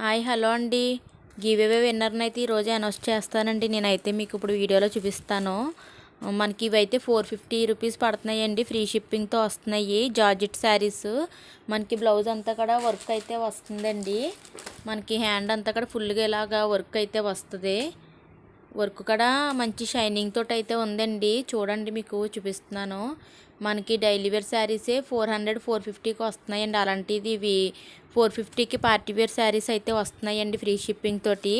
Hi hello అండి. Giveaway విన్నర్ని అయితే ఈరోజు అనౌన్స్ చేస్తానండి. నేనైతే మీకు ఇప్పుడు వీడియోలో చూపిస్తాను. మనకి ఇవైతే ఫోర్ ఫిఫ్టీ రూపీస్ పడుతున్నాయండి. ఫ్రీ షిప్పింగ్తో వస్తున్నాయి. జార్జెట్ శారీస్. మనకి బ్లౌజ్ అంతా కూడా వర్క్ అయితే వస్తుందండి. మనకి హ్యాండ్ అంతా కూడా ఫుల్గా ఇలాగా వర్క్ అయితే వస్తుంది. వర్క్ కూడా మంచి షైనింగ్ తోటి అయితే ఉందండి. చూడండి మీకు చూపిస్తున్నాను. మనకి డైలీ వేర్ శారీసే ఫోర్ హండ్రెడ్ ఫోర్ ఫిఫ్టీకి వస్తున్నాయండి. అలాంటిది ఇవి ఫోర్ ఫిఫ్టీకి పార్టీ వేర్ శారీస్ అయితే వస్తున్నాయండి ఫ్రీ షిప్పింగ్ తోటి.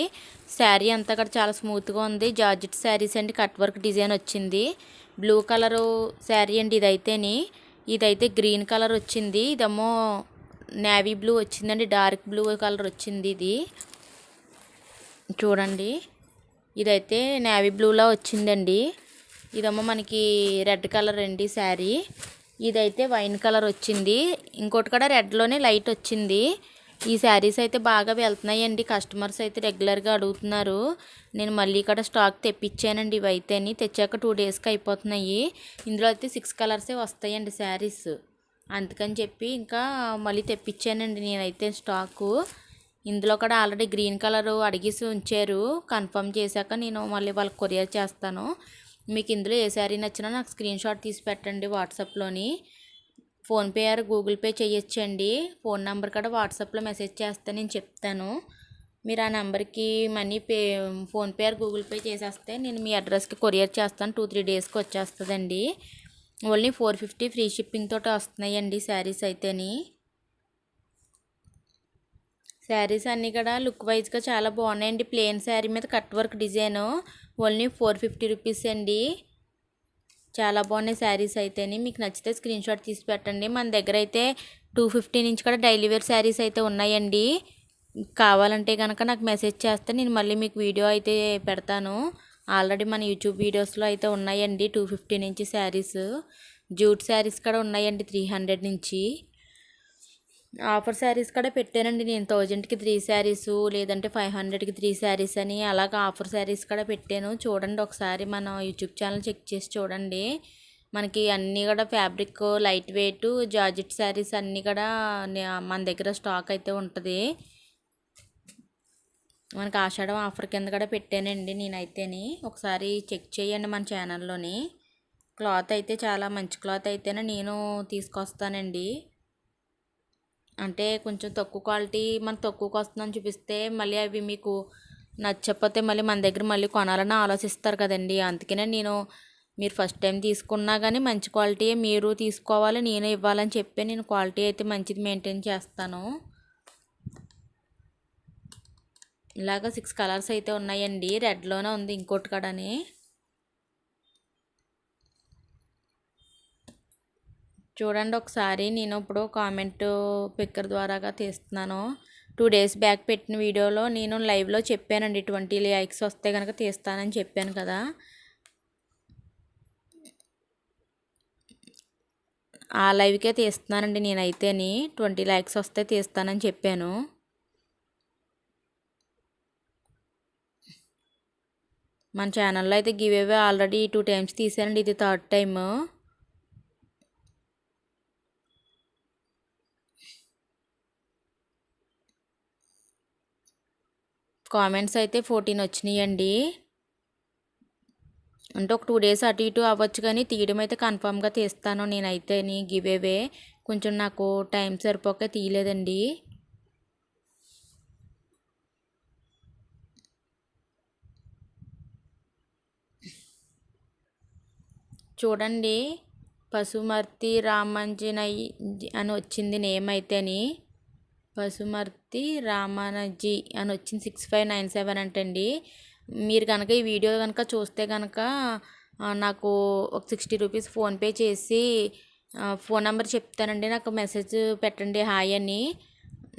శారీ అంతా కూడా చాలా స్మూత్గా ఉంది. జార్జెట్ శారీస్ అండి కట్ వర్క్ డిజైన్ వచ్చింది. బ్లూ కలరు శారీ అండి ఇదైతేని. ఇదైతే గ్రీన్ కలర్ వచ్చింది. ఇదేమో నేవీ బ్లూ వచ్చిందండి డార్క్ బ్లూ కలర్ వచ్చింది ఇది. చూడండి. ఇదైతే నేవీ బ్లూలో వచ్చిందండి. ఇదేమో మనకి రెడ్ కలర్ అండి శారీ. ఇదైతే వైన్ కలర్ వచ్చింది. ఇంకోటి కూడా రెడ్లోనే లైట్ వచ్చింది. ఈ శారీస్ అయితే బాగా వెళ్తున్నాయండి. కస్టమర్స్ అయితే రెగ్యులర్గా అడుగుతున్నారు. నేను మళ్ళీ ఇక్కడ స్టాక్ తెప్పించానండి ఇవి అయితేని తెచ్చాక టూ డేస్కి అయిపోతున్నాయి. ఇందులో అయితే సిక్స్ కలర్సే వస్తాయండి శారీస్. అందుకని చెప్పి ఇంకా మళ్ళీ తెప్పించానండి నేనైతే స్టాకు. ఇందులో కూడా ఆల్రెడీ గ్రీన్ కలర్ అడిగేసి ఉంచారు. కన్ఫర్మ్ చేశాక నేను మళ్ళీ వాళ్ళకి కొరియర్ చేస్తాను. మీకు ఇందులో ఏ శారీ నచ్చినా నాకు స్క్రీన్ షాట్ తీసి పెట్టండి వాట్సాప్లోని. ఫోన్పే ఆర్ గూగుల్ పే చేయొచ్చండి. ఫోన్ నెంబర్ కూడా వాట్సాప్లో మెసేజ్ చేస్తే నేను చెప్తాను. మీరు ఆ నెంబర్కి money pay PhonePe or Google Pay చేసేస్తే నేను మీ అడ్రస్కి కొరియర్ చేస్తాను. టూ త్రీ డేస్కి వచ్చేస్తుందండి. Only four fifty free shipping తోటి వస్తున్నాయండి శారీస్ అయితేని. శారీస్ అన్నీ కూడా లుక్ వైజ్గా చాలా బాగున్నాయండి. ప్లెయిన్ శారీ మీద cut work design only four fifty rupees అండి. చాలా బాగున్నాయి శారీస్ అయితేని. మీకు నచ్చితే స్క్రీన్ షాట్ తీసి పెట్టండి. మన దగ్గర అయితే టూ ఫిఫ్టీ నుంచి కూడా డైలీ వేర్ శారీస్ అయితే ఉన్నాయండి. కావాలంటే కనుక నాకు మెసేజ్ చేస్తే నేను మళ్ళీ మీకు వీడియో అయితే పెడతాను. ఆల్రెడీ మన యూట్యూబ్ వీడియోస్లో అయితే ఉన్నాయండి టూ ఫిఫ్టీ నుంచి శారీస్. జూట్ శారీస్ కూడా ఉన్నాయండి త్రీ హండ్రెడ్ నుంచి. ఆఫర్ శారీస్ కూడా పెట్టానండి నేను. థౌజండ్కి త్రీ శారీస్ లేదంటే ఫైవ్ హండ్రెడ్కి త్రీ శారీస్ అని అలాగ ఆఫర్ శారీస్ కూడా పెట్టాను. చూడండి ఒకసారి మన యూట్యూబ్ ఛానల్ చెక్ చేసి చూడండి. మనకి అన్నీ కూడా fabric light weight georgette sarees అన్నీ కూడా మన దగ్గర స్టాక్ అయితే ఉంటుంది. మనకి ఆషాఢం ఆఫర్ కింద కూడా పెట్టానండి నేనైతేని. ఒకసారి చెక్ చేయండి మన ఛానల్లోని. క్లాత్ అయితే చాలా మంచి క్లాత్ అయితేనే నేను తీసుకొస్తానండి. అంటే కొంచెం తక్కువ క్వాలిటీ మనకు తక్కువకి వస్తుందని చూపిస్తే మళ్ళీ అవి మీకు నచ్చకపోతే మళ్ళీ మన దగ్గర మళ్ళీ కొనాలని ఆలోచిస్తారు కదండి. అందుకనే నేను మీరు ఫస్ట్ టైం తీసుకున్నా కానీ మంచి క్వాలిటీ మీరు తీసుకోవాలి నేనే ఇవ్వాలని చెప్పి నేను క్వాలిటీ అయితే మంచిది మెయింటైన్ చేస్తాను. ఇలాగ సిక్స్ కలర్స్ అయితే ఉన్నాయండి. రెడ్లోనే ఉంది ఇంకోటి కడని. చూడండి ఒకసారి నేను ఇప్పుడు కామెంట్ పిక్కర్ ద్వారాగా తీస్తున్నాను. టూ డేస్ బ్యాక్ పెట్టిన వీడియోలో నేను లైవ్లో చెప్పానండి ట్వంటీ లైక్స్ వస్తే కనుక తీస్తానని చెప్పాను కదా. ఆ లైవ్కే తీస్తున్నానండి నేనైతేని. ట్వంటీ ల్యాక్స్ వస్తే తీస్తానని చెప్పాను. మన ఛానల్లో అయితే give away already two times తీసానండి ఇది థర్డ్ టైము. కామెంట్స్ అయితే ఫోర్టీన్ వచ్చినాయండి. అంటే ఒక టూ డేస్ అటు ఇటు అవ్వచ్చు కానీ తీయడం అయితే కన్ఫామ్గా తీస్తాను నేనైతే నీ గివేవే కొంచెం నాకు టైం సరిపోక తీయలేదండి. చూడండి. పశుమర్తి రామంజనయ్య అని వచ్చింది నేమ్ అయితేని. పశుమర్తి రామానజీ అని వచ్చింది సిక్స్ ఫైవ్ నైన్ సెవెన్ అంటండి. మీరు కనుక ఈ వీడియో కనుక చూస్తే కనుక నాకు ఒక సిక్స్టీ రూపీస్ ఫోన్పే చేసి ఫోన్ నెంబర్ చెప్తానండి. నాకు మెసేజ్ పెట్టండి హాయ్ అని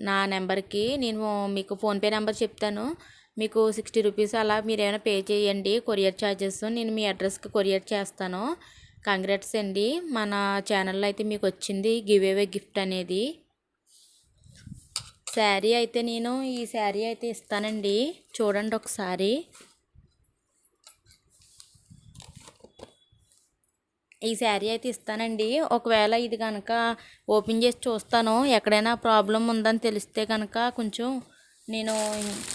నా నెంబర్కి. నేను మీకు ఫోన్పే నెంబర్ చెప్తాను. మీకు సిక్స్టీ రూపీస్ అలా మీరు ఏమైనా పే చేయండి. కొరియర్ ఛార్జెస్ నేను మీ అడ్రస్కి కొరియర్ చేస్తాను. కంగ్రాట్స్ అండి. మన ఛానల్లో అయితే మీకు వచ్చింది గివ్ అవే గిఫ్ట్ అనేది. శారీ అయితే నేను ఈ శారీ అయితే ఇస్తానండి. చూడండి ఒకసారి. ఈ శారీ అయితే ఇస్తానండి. ఒకవేళ ఇది కనుక ఓపెన్ చేసి చూస్తాను. ఎక్కడైనా ప్రాబ్లం ఉందని తెలిస్తే కనుక కొంచెం నేను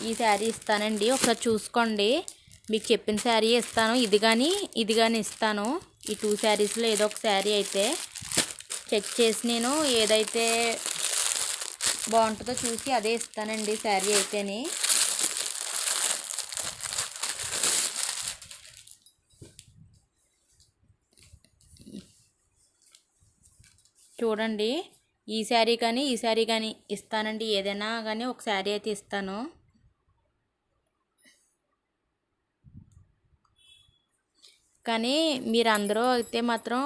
ఈ శారీ ఇస్తానండి. ఒకసారి చూసుకోండి. మీకు చెప్పిన శారీ ఇస్తాను. ఇది కానీ ఇది కానీ ఇస్తాను. ఈ టూ శారీస్లో ఏదో ఒక శారీ అయితే. చెక్ చేసి నేను ఏదైతే బాగుంటుందో చూసి అదే ఇస్తానండి శారీ అయితేని. చూడండి ఈ శారీ కానీ ఈ శారీ కానీ ఇస్తానండి. ఏదైనా కానీ ఒక శారీ అయితే ఇస్తాను. కానీ మీరందరూ అయితే మాత్రం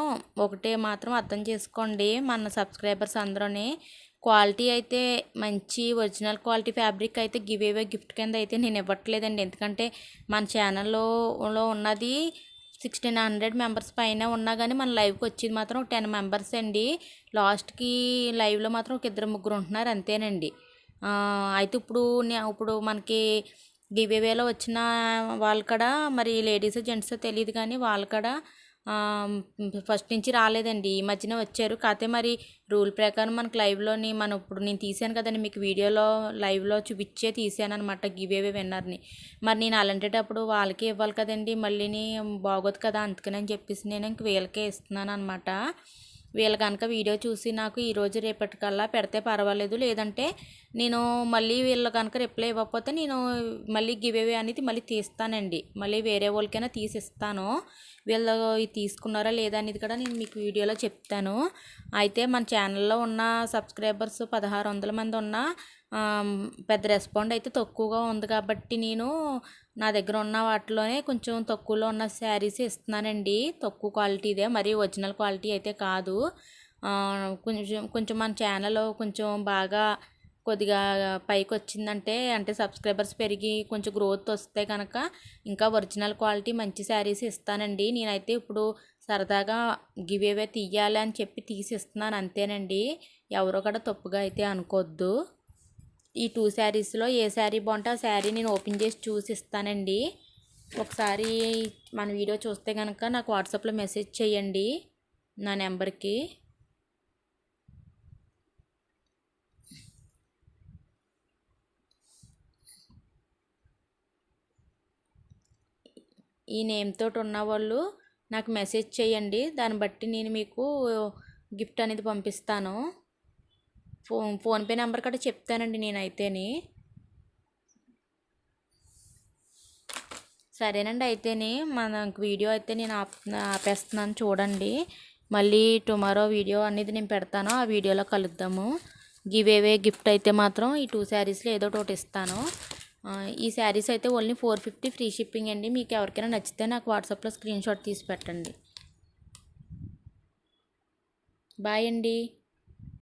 ఒకటే మాత్రం అర్థం చేసుకోండి. మన సబ్స్క్రైబర్స్ అందరూని క్వాలిటీ అయితే మంచి ఒరిజినల్ క్వాలిటీ ఫ్యాబ్రిక్ అయితే గివ్ అవే గిఫ్ట్ కింద అయితే నేను ఇవ్వట్లేదండి. ఎందుకంటే మన ఛానల్లో ఉన్నది సిక్స్టీన్ హండ్రెడ్ మెంబర్స్ పైన ఉన్నా కానీ మన లైవ్కి వచ్చేది మాత్రం ఒక టెన్ మెంబర్స్ అండి. లాస్ట్కి లైవ్లో మాత్రం ఒక ఇద్దరు ముగ్గురు ఉంటున్నారు అంతేనండి. అయితే ఇప్పుడు ఇప్పుడు మనకి గివేవేలో వచ్చిన వాళ్ళు కూడా మరి లేడీస్ జెంట్స్ తెలియదు కానీ వాళ్ళు కూడా ఫస్ట్ నుంచి రాలేదండి. ఈ మధ్యన వచ్చారు. కాకపోతే మరి రూల్ ప్రకారం మనకు లైవ్లోని మనం ఇప్పుడు నేను తీసాను కదండి మీకు వీడియోలో లైవ్లో చూపించే తీసాను అనమాట గివేవే విన్నర్ని. మరి నేను అలాంటేటప్పుడు వాళ్ళకే ఇవ్వాలి కదండి మళ్ళీని బాగోదు కదా అందుకని అని చెప్పేసి నేను ఇంక వీళ్ళకే ఇస్తున్నాను అనమాట వీళ్ళు కనుక వీడియో చూసి నాకు ఈరోజు రేపటికల్లా పెడితే పర్వాలేదు. లేదంటే నేను మళ్ళీ వీళ్ళు కనుక రిప్లై ఇవ్వకపోతే నేను మళ్ళీ గివేవే అనేది మళ్ళీ తీస్తానండి. మళ్ళీ వేరే వాళ్ళకైనా తీసిస్తాను. వీళ్ళు తీసుకున్నారా లేదా అనేది కూడా నేను మీకు వీడియోలో చెప్తాను. అయితే మన ఛానల్లో ఉన్న సబ్స్క్రైబర్స్ పదహారు వందల మంది ఉన్న పెద్ద రెస్పాండ్ అయితే తక్కువగా ఉంది కాబట్టి నేను నా దగ్గర ఉన్న వాటిలోనే కొంచెం తక్కువలో ఉన్న శారీస్ ఇస్తున్నానండి. తక్కువ క్వాలిటీదే మరి ఒరిజినల్ క్వాలిటీ అయితే కాదు. కొంచెం కొంచెం మన ఛానల్ కొంచెం బాగా కొద్దిగా పైకి వచ్చిందంటే అంటే సబ్స్క్రైబర్స్ పెరిగి కొంచెం గ్రోత్ వస్తే కనుక ఇంకా ఒరిజినల్ క్వాలిటీ మంచి శారీస్ ఇస్తానండి. నేనైతే ఇప్పుడు సరదాగా గివేవే తీయాలి అని చెప్పి తీసి ఇస్తున్నాను అంతేనండి. ఎవరో కూడా తప్పుగా అయితే అనుకోవద్దు ఈ టూ శారీస్లో ఏ శారీ బాగుంటే ఆ శారీ నేను ఓపెన్ చేసి చూసి ఇస్తానండి ఒకసారి మన వీడియో చూస్తే కనుక నాకు వాట్సాప్లో మెసేజ్ చేయండి నా నెంబర్కి. ఈ నేమ్ తోటి ఉన్న వాళ్ళు నాకు మెసేజ్ చేయండి. దాన్ని బట్టి నేను మీకు గిఫ్ట్ అనేది పంపిస్తాను. ఫోన్ ఫోన్పే నెంబర్ కూడా చెప్తానండి నేనైతేని. సరేనండి అయితేని మన వీడియో అయితే నేను ఆప్ ఆపేస్తున్నాను చూడండి. మళ్ళీ టుమారో వీడియో అనేది నేను పెడతాను ఆ వీడియోలో కలుద్దాము. గివేవే గిఫ్ట్ అయితే మాత్రం ఈ టూ శారీస్లో ఏదో ఒకటి ఇస్తాను. ఈ శారీస్ అయితే only four fifty free shipping అండి. మీకు ఎవరికైనా నచ్చితే నాకు వాట్సాప్లో స్క్రీన్ షాట్ తీసి పెట్టండి. బాయ్ అండి.